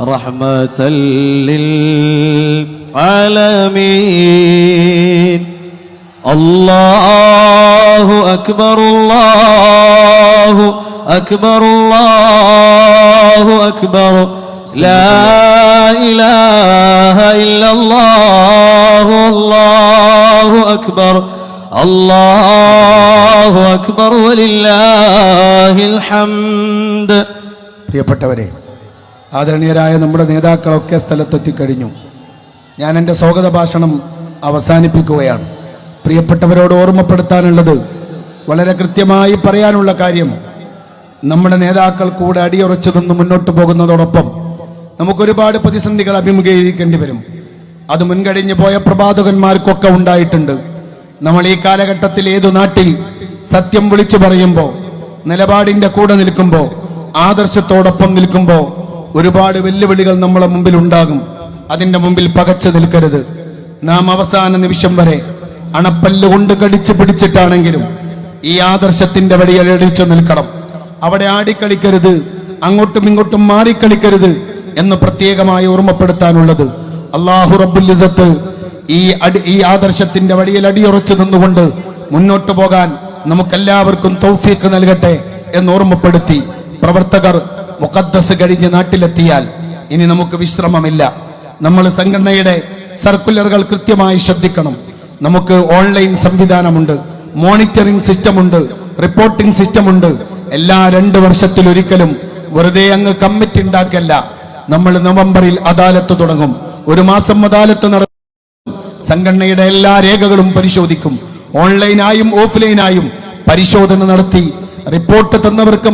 رحمة للعالمين الله أكبر الله أكبر الله أكبر لا إله إلا الله الله أكبر الله أكبر ولله الحمد പ്രിയപ്പെട്ടവരെ ആദരണീയരായ നമ്മുടെ നേതാക്കളൊക്കെ സ്ഥലത്തെത്തിക്കഴിഞ്ഞു. ഞാൻ എന്റെ സ്വാഗത ഭാഷണം അവസാനിപ്പിക്കുകയാണ്. പ്രിയപ്പെട്ടവരോട് ഓർമ്മപ്പെടുത്താനുള്ളത് വളരെ കൃത്യമായി പറയാനുള്ള കാര്യം നമ്മുടെ നേതാക്കൾ കൂടെ അടിയുറച്ചു നിന്ന് മുന്നോട്ട് പോകുന്നതോടൊപ്പം നമുക്കൊരുപാട് പ്രതിസന്ധികൾ അഭിമുഖീകരിക്കേണ്ടി വരും. അത് മുൻകഴിഞ്ഞു പോയ പ്രഭാതകന്മാർക്കൊക്കെ ഉണ്ടായിട്ടുണ്ട്. നമ്മൾ ഈ കാലഘട്ടത്തിൽ ഏതു നാട്ടിൽ സത്യം വിളിച്ചു പറയുമ്പോൾ നിലപാടിന്റെ കൂടെ നിൽക്കുമ്പോൾ ആദർശത്തോടൊപ്പം നിൽക്കുമ്പോൾ ഒരുപാട് വെല്ലുവിളികൾ നമ്മളെ മുമ്പിൽ ഉണ്ടാകും. അതിന്റെ മുമ്പിൽ പകച്ചു നിൽക്കരുത്. നാം അവസാന നിമിഷം വരെ അണപ്പല്ല് കൊണ്ട് കടിച്ചു പിടിച്ചിട്ടാണെങ്കിലും ഈ ആദർശത്തിന്റെ വഴിയടിച്ചു നിൽക്കണം. അവിടെ ആടിക്കളിക്കരുത് അങ്ങോട്ടും ഇങ്ങോട്ടും മാറിക്കളിക്കരുത് എന്ന് പ്രത്യേകമായി ഓർമ്മപ്പെടുത്താനുള്ളത് അള്ളാഹു റബ്ബുൽ ഇസത്ത് ഈ അടി ഈ ആദർശത്തിന്റെ വഴിയിൽ അടിയുറച്ചു നിന്നുകൊണ്ട് മുന്നോട്ട് പോകാൻ നമുക്കെല്ലാവർക്കും തൗഫീക്ക് നൽകട്ടെ എന്ന് ഓർമ്മപ്പെടുത്തി പ്രവർത്തകർ മുഖദ്ദസ് കഴിഞ്ഞ് നാട്ടിലെത്തിയാൽ ഇനി നമുക്ക് വിശ്രമമില്ല. നമ്മൾ സംഘടനയുടെ സർക്കുലറുകൾ കൃത്യമായി ശ്രദ്ധിക്കണം. നമുക്ക് ഓൺലൈൻ സംവിധാനമുണ്ട് മോണിറ്ററിംഗ് സിസ്റ്റമുണ്ട് റിപ്പോർട്ടിംഗ് സിസ്റ്റമുണ്ട് എല്ലാ രണ്ട് വർഷത്തിലൊരിക്കലും വെറുതെ അങ്ങ് കമ്മിറ്റി ഉണ്ടാക്കല്ല. നമ്മൾ നവംബറിൽ അദാലത്ത് തുടങ്ങും. ഒരു മാസം അദാലത്ത് നടക്കും സംഘടനയുടെ എല്ലാ രേഖകളും പരിശോധിക്കും. ഓൺലൈനായും ഓഫ്ലൈനായും പരിശോധന നടത്തി റിപ്പോർട്ട് തന്നവർക്ക്